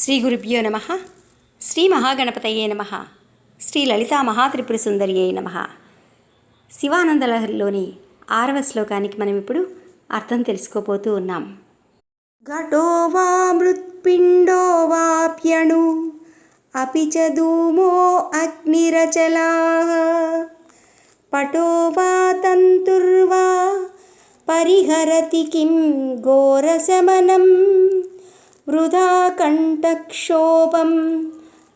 శ్రీ గురుభ్యో నమ. శ్రీ మహాగణపతయే నమ. శ్రీ లలితా మహాత్రిపుర సుందరియే నమ. శివానందలహరిలోని ఆరవ శ్లోకానికి మనం ఇప్పుడు అర్థం తెలుసుకోబోతూ ఉన్నాం. ఘటో వా మృత్పిండో వాప్యణు అపి చ ధూమో అగ్నిరచలా. పటో వా తంతుర్వా పరిహరతి కిం ఘోరశమనం. వృధా కంఠక్షోభం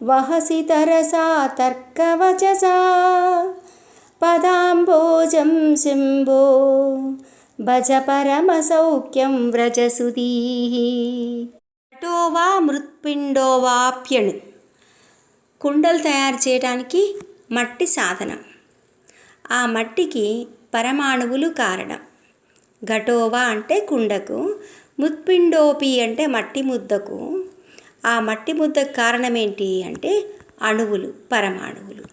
వహసి తరసా తర్కవచసా పదాంబోజం శింభో భజ పరమసౌఖ్యం వ్రజసుదీ అటో వా మృత్పిండో వాప్యణు కుండలు తయారు చేయడానికి మట్టి సాధనం. ఆ మట్టికి పరమాణువులు కారణం. ఘటోవా అంటే కుండకు ముత్పిండోపి అంటే మట్టి ముద్దకు. ఆ మట్టి ముద్దకు కారణం ఏంటి అంటే అణువులు పరమాణువులు.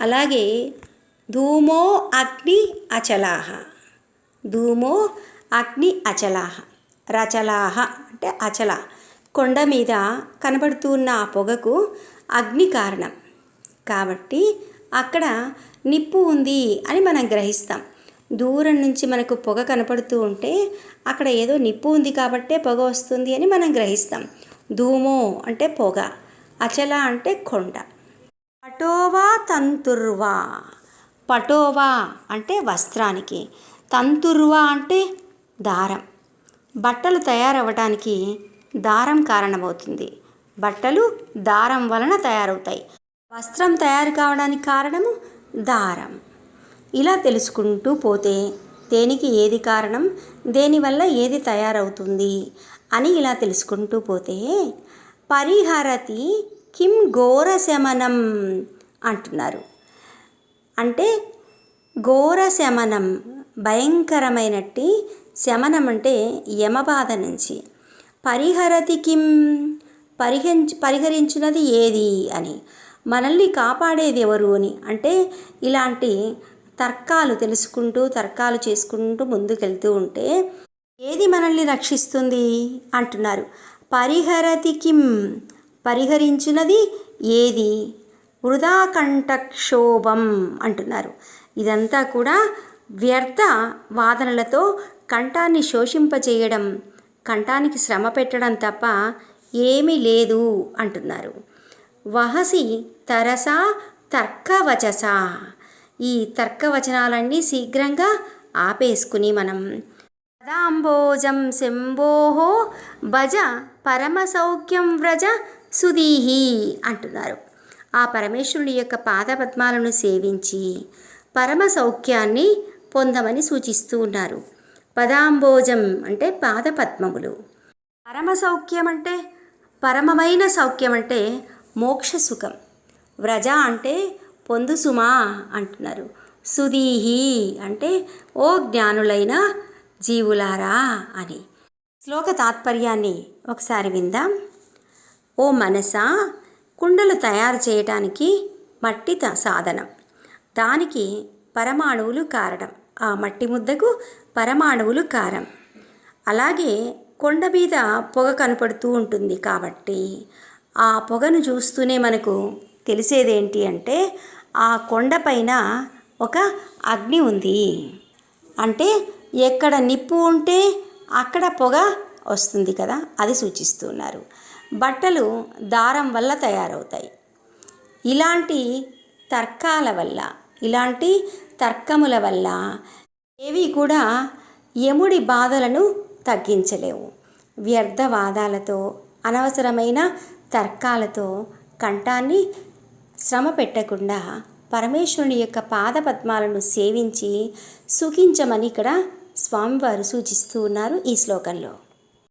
అలాగే ధూమో అగ్ని అచలాహ. ధూమో అగ్ని అచలాహ. రచలాహ అంటే అచల. కొండ మీద కనబడుతున్న ఆ పొగకు అగ్ని కారణం. కాబట్టి అక్కడ నిప్పు ఉంది అని మనం గ్రహిస్తాం. దూరం నుంచి మనకు పొగ కనపడుతూ ఉంటే అక్కడ ఏదో నిప్పు ఉంది కాబట్టే పొగ వస్తుంది అని మనం గ్రహిస్తాం. ధూమో అంటే పొగ అచల అంటే కొండ. పటోవా తంతుర్వా. పటోవా అంటే వస్త్రానికి తంతుర్వా అంటే దారం. బట్టలు తయారవ్వడానికి దారం కారణమవుతుంది. బట్టలు దారం వలన తయారవుతాయి. వస్త్రం తయారు కావడానికి కారణము దారం. ఇలా తెలుసుకుంటూ పోతే దేనికి ఏది కారణం? దేనివల్ల ఏది తయారవుతుంది? అని ఇలా తెలుసుకుంటూ పోతే పరిహరతి కిం ఘోర శమనం అంటున్నారు. అంటే ఘోర శమనం భయంకరమైనట్టి శమనం అంటే యమబాధ నుంచి. పరిహరతి కిం? పరిహరించు పరిహరించినది ఏది అని. మనల్ని కాపాడేది ఎవరు అని. అంటే ఇలాంటి తర్కాలు తెలుసుకుంటూ తర్కాలు చేసుకుంటూ ముందుకెళ్తూ ఉంటే ఏది మనల్ని రక్షిస్తుంది? అంటున్నారు. పరిహరతి కిం? పరిహరించినది ఏది? వృధా కంఠక్షోభం అంటున్నారు. ఇదంతా కూడా వ్యర్థ వాదనలతో కంఠాన్ని శోషింపచేయడం కంఠానికి శ్రమ పెట్టడం తప్ప ఏమీ లేదు అంటున్నారు. వహసి తరసా తర్కవచసా ఈ తర్కవచనాలన్నీ శీఘ్రంగా ఆపేసుకుని మనం. పదాంబోజం శంభోహో భజ పరమసౌఖ్యం వ్రజ సుదీహి అంటున్నారు. ఆ పరమేశ్వరుడి యొక్క పాదపద్మాలను సేవించి పరమ సౌఖ్యాన్ని పొందమని సూచిస్తూ ఉన్నారు. పదాంబోజం అంటే పాదపద్మములు. పరమ సౌఖ్యం అంటే పరమమైన సౌఖ్యం అంటే మోక్ష సుఖం వ్రజ అంటే పొందు సుమా అంటున్నారు. సుదీహి అంటే ఓ జ్ఞానులైన జీవులారా అని. శ్లోక తాత్పర్యాన్ని ఒకసారి విందాం. ఓ మనసా కుండలు తయారు చేయటానికి మట్టి త సాధనం. దానికి పరమాణువులు కారణం. ఆ మట్టి ముద్దకు పరమాణువులు కారం అలాగే కొండ మీద పొగ కనపడుతూ ఉంటుంది కాబట్టి ఆ పొగను చూస్తూనే మనకు తెలిసేదేంటి అంటే ఆ కొండపైన ఒక అగ్ని ఉంది. అంటే ఎక్కడ నిప్పు ఉంటే అక్కడ పొగ వస్తుంది కదా అది సూచిస్తున్నారు. బట్టలు దారం వల్ల తయారవుతాయి. ఇలాంటి తర్కాల వల్ల ఇలాంటి తర్కముల వల్ల ఏవి కూడా యముడి బాధలను తగ్గించలేవు. వ్యర్థవాదాలతో అనవసరమైన తర్కాలతో కంఠాన్ని శ్రమ పెట్టకుండా పరమేశ్వరుని యొక్క పాదపద్మాలను సేవించి సుఖించమని ఇక్కడ స్వామివారు సూచిస్తూ ఉన్నారు ఈ శ్లోకంలో.